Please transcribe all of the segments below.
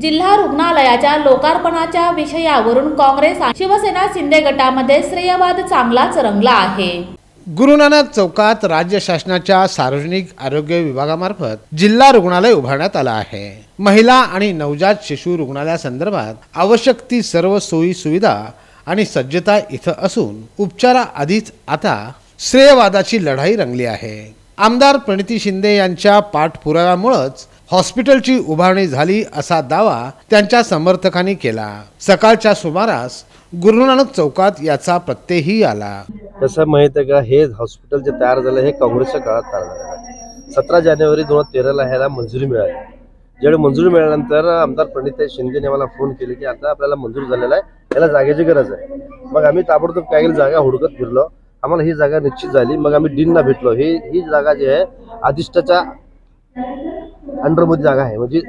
जिल्हा रुग्णालयाच्या लोकार्पणाच्या विषयावरून काँग्रेस आणि शिवसेना शिंदे गटामध्ये श्रेयवाद चांगलाच रंगला आहे. गुरुनानक चौकात राज्य शासनाच्या सार्वजनिक आरोग्य विभागामार्फत जिल्हा रुग्णालय उभारण्यात आलं आहे. महिला आणि नवजात शिशु रुग्णालयासंदर्भात आवश्यक ती सर्व सोयी सुविधा आणि सज्जता इथं असून उपचाराआधीच आता श्रेयवादाची लढाई रंगली आहे. आमदार प्रणिती शिंदे यांच्या पाठपुराव्यामुळंच हॉस्पिटलची उभारणी झाली असा दावा त्यांच्या समर्थकांनी केला. सकाळच्या सुमारास गुरुनानक चौकात याचा प्रत्ययही आला. कसं माहीत आहे का हे हॉस्पिटल जे तयार झालं हे काँग्रेसच्या काळात तयार झालेलं आहे सतरा जानेवारी दोन हजार तेराला ह्याला मंजुरी मिळाली. ज्यावेळी मंजुरी मिळाल्यानंतर आमदार पंडित शिंदेने मला फोन केले की आता आपल्याला मंजूर झालेला आहे याला जागेची गरज आहे. मग आम्ही ताबडतोब काय केलं जागा हुडकत फिरलो. आम्हाला ही जागा निश्चित झाली. मग आम्ही डीनला भेटलो. ही ही जागा जी आहे अधिष्ठाच्या अंडरमध्ये जागा आहे. म्हणजे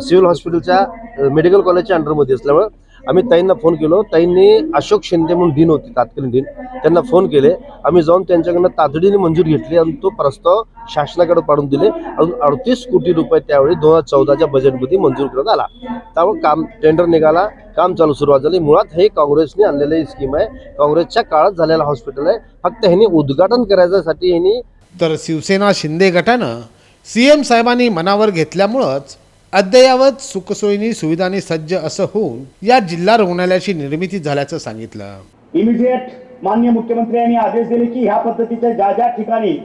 सिव्हिल हॉस्पिटलच्या मेडिकल कॉलेजच्या अंडरमध्ये असल्यामुळे आम्ही ताईंना फोन केलो. ताईंनी अशोक शिंदे म्हणून डीन होते तात्कालीन डीन. त्यांना फोन केले. आम्ही जाऊन त्यांच्याकडनं तातडीने मंजूर घेतली आणि तो प्रस्ताव शासनाकडे पाडून दिले. अजून अडतीस कोटी रुपये त्यावेळी दोन हजार चौदाच्या बजेटमध्ये मंजूर करण्यात आला. त्यामुळे काम टेंडर निघाला. काम चालू सुरुवात झाली. मुळात हे काँग्रेसने आणलेली स्कीम आहे. काँग्रेसच्या काळात झालेला हॉस्पिटल आहे. फक्त ह्यांनी उद्घाटन करायच्यासाठी ह्यांनी तर शिवसेना शिंदे गटानं सीएम साहेबांनी मनावर घेतल्यामुळंच अद्ययावत सुखसोयीनी सुविधांनी सज्ज असं होऊन या जिल्हा रुग्णालयाची निर्मिती झाल्याचं सांगितलं. इमिजिएट माननीय मुख्यमंत्र्यांनी आदेश दिले की ह्या पद्धतीच्या ज्या ज्या ठिकाणी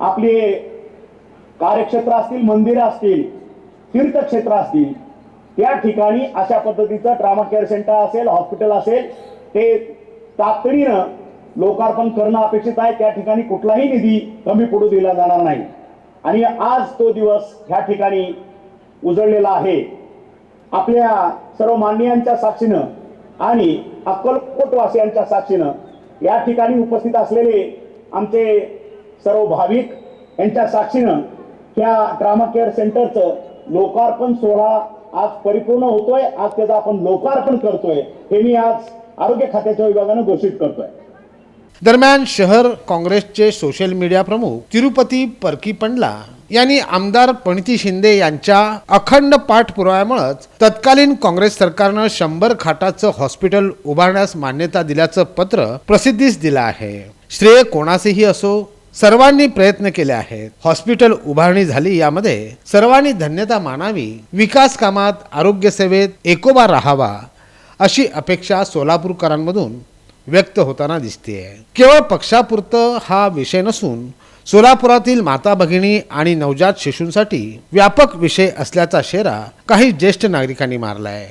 आपले कार्यक्षेत्र असतील मंदिरं असतील तीर्थक्षेत्र असतील त्या ठिकाणी अशा पद्धतीचं ट्रामा केअर सेंटर असेल हॉस्पिटल असेल ते तातडीनं लोकार्पण करणं अपेक्षित आहे. त्या ठिकाणी कुठलाही निधी कमी पडू दिला जाणार नाही. आणि आज तो दिवस ह्या ठिकाणी उजळलेला आहे. आपल्या सर्व मान्यांच्या साक्षीनं आणि अक्कलकोटवासियांच्या साक्षीनं या ठिकाणी उपस्थित असलेले आमचे सर्व भाविक यांच्या साक्षीनं त्या ड्रामा केअर सेंटरचं लोकार्पण सोहळा आज परिपूर्ण होतोय. आज त्याचं आपण लोकार्पण करतोय. हे मी आज आरोग्य खात्याच्या विभागानं घोषित करतोय. दरम्यान शहर काँग्रेसचे सोशल मीडिया प्रमुख तिरुपती परकी पंडला यांनी आमदार पणती शिंदे यांच्या अखंड पाठपुराव्यामुळेच तत्कालीन काँग्रेस सरकारनं शंभर खाटाचं हॉस्पिटल उभारण्यास मान्यता दिल्याचं पत्र प्रसिद्धीस दिलं आहे. श्रेय कोणाचेही असो सर्वांनी प्रयत्न केले आहेत. हॉस्पिटल उभारणी झाली यामध्ये सर्वांनी धन्यता मानावी विकास कामात आरोग्य सेवेत एकोबा राहावा अशी अपेक्षा सोलापूरकरांमधून व्यक्त होताना दिसते. केवळ पक्षापुरतं हा विषय नसून सोलापुरातील माता भगिनी आणि नवजात शिशूंसाठी व्यापक विषय असल्याचा शेरा काही ज्येष्ठ नागरिकांनी मारलाय.